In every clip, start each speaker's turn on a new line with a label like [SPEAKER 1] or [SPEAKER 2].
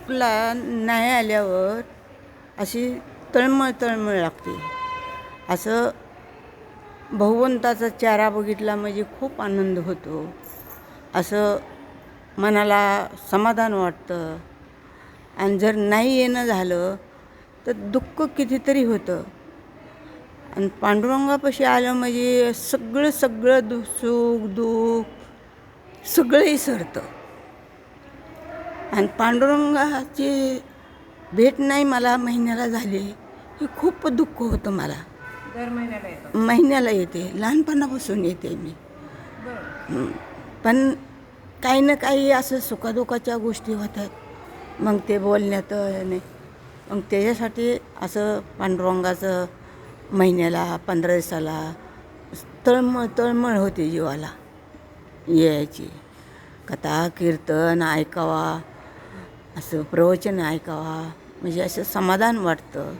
[SPEAKER 1] रूपला नाही आल्यावर अशी तळमळ तळमळ लागते. असं भगवंताचा चेहरा बघितला म्हणजे खूप आनंद होतो. असं मनाला समाधान वाटतं. आणि जर नाही येणं झालं तर दुःख कितीतरी होतं. आणि पांडुरंगापाशी आलं म्हणजे सगळं सगळं दु सुख दुःख सगळंही सरतं आणि पांडुरंगाची भेट नाही मला महिन्याला झाली. हे खूप दुःख होतं मला.
[SPEAKER 2] दर महिन्याला येतो.
[SPEAKER 1] महिन्याला येते. लहानपणापासून येते मी. हं. पण काही ना काही असं सुखादुखाच्या गोष्टी होतात. मग ते बोलण्यात नाही. मग त्याच्यासाठी असं पांडुरंगाचं महिन्याला पंधरा दिवसाला तळमळ तळमळ होते जीवाला. यायची. कथा कीर्तन ऐकावा. असं प्रवचन ऐकावा म्हणजे असं समाधान वाटतं.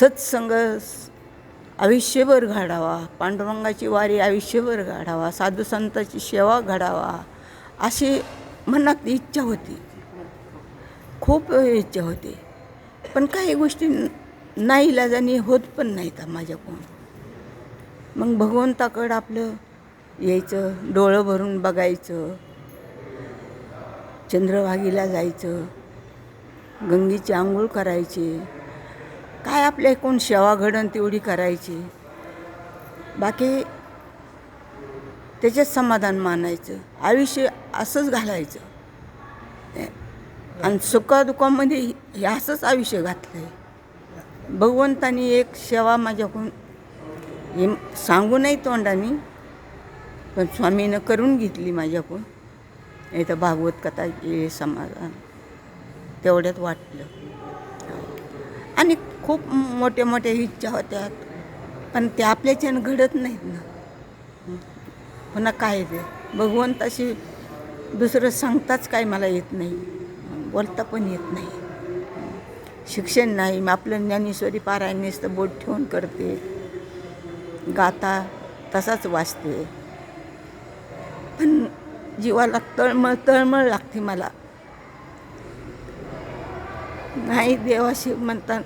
[SPEAKER 1] सत्संग आयुष्यभर घडावा पांडुरंगाची वारी आयुष्यभर घडावा साधू संतांची सेवा घडावा अशी मनात इच्छा होती. खूप इच्छा होती. पण काही गोष्टी नाही इलाजाने होत पण नाहीत माझ्याकडून. मग भगवंताकडं आपलं यायचं डोळं भरून बघायचं. चंद्रभागीला जायचं गंगेची आंघोळ करायची. काय आपल्या एकूण सेवा घडण तेवढी करायची. बाकी त्याच्यात समाधान मानायचं. आयुष्य असंच घालायचं. आणि सुखादुखामध्ये हे असंच आयुष्य घातलं आहे भगवंतानी एक सेवा माझ्याकडून हे सांगू नाही तोंडाने पण स्वामीनं करून घेतली माझ्याकडून. इथं भागवत कथा समाधान. तेवढ्यात वाटलं. आणि खूप मोठ्या मोठ्या इच्छा होत्या पण ते आपल्याच्यानं घडत नाहीत ना. पुन्हा काय ते भगवंताशी दुसरं सांगताच काय मला येत नाही. बोलता पण येत नाही. शिक्षण नाही. मी आपलं ज्ञानेश्वरी पारायण नुसतं बोट ठेवून करते. गाता तसाच वाचते. पण जीवाला तळमळ तळमळ लागते मला. नाही देवाशी म्हणतात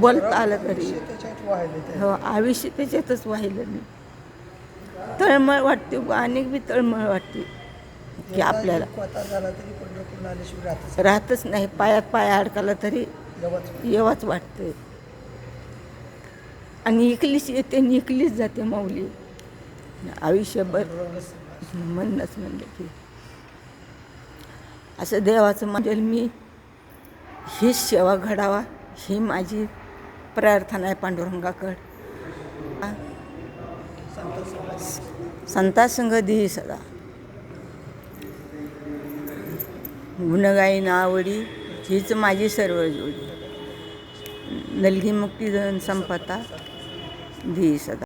[SPEAKER 1] बोलता आलं तरी. हो आयुष्य त्याच्यातच वाहिलं मी. तळमळ वाटते अनेक बी तळमळ वाटते की आपल्याला.
[SPEAKER 3] राहतच
[SPEAKER 1] नाही. पायात पाय अडकाला तरी येवाच वाटते. आणि इकलीच येते आणि इकलीच जाते माऊली. आयुष्यभर. म्हणणंच म्हणलं की. असं देवाचं म्हणजे मी हीच सेवा घडावा ही माझी प्रार्थना आहे पांडुरंगाकड. संता देही सदा. गुणगाई आवडी हीच माझी सर्व जोडी. नलगी मुक्ती संपता धी सदा.